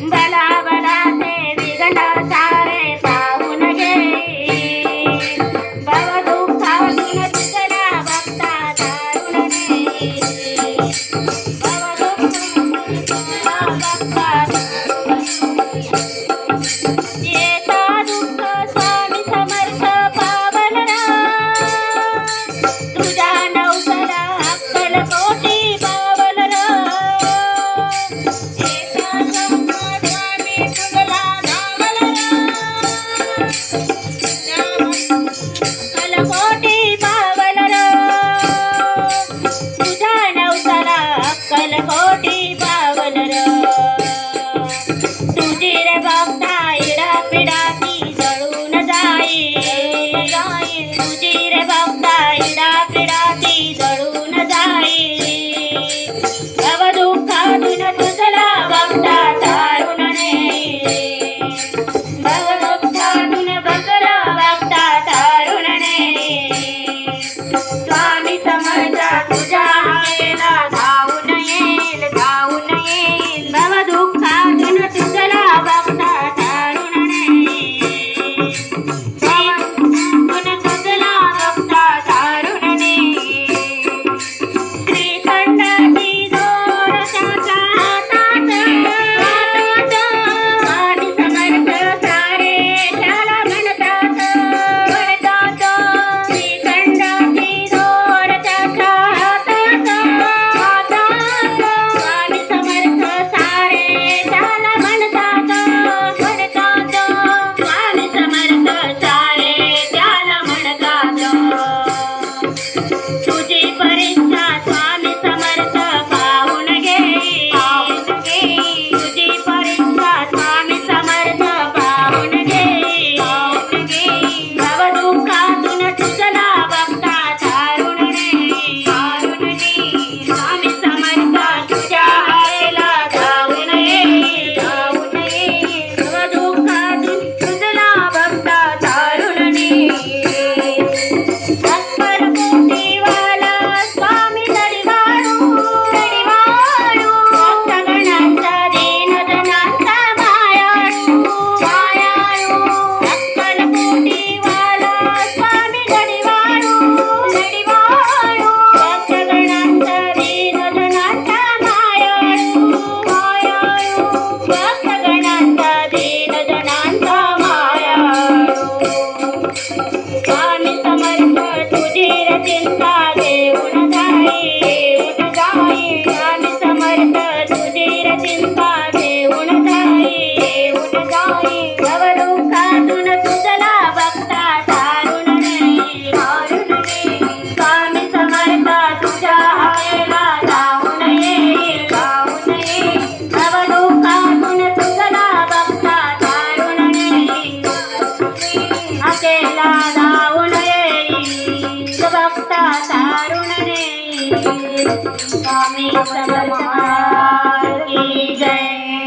Bella, Bella. Did I bump Swami Samarth तुझी रचिंता देऊन जाई Swami Swami Swami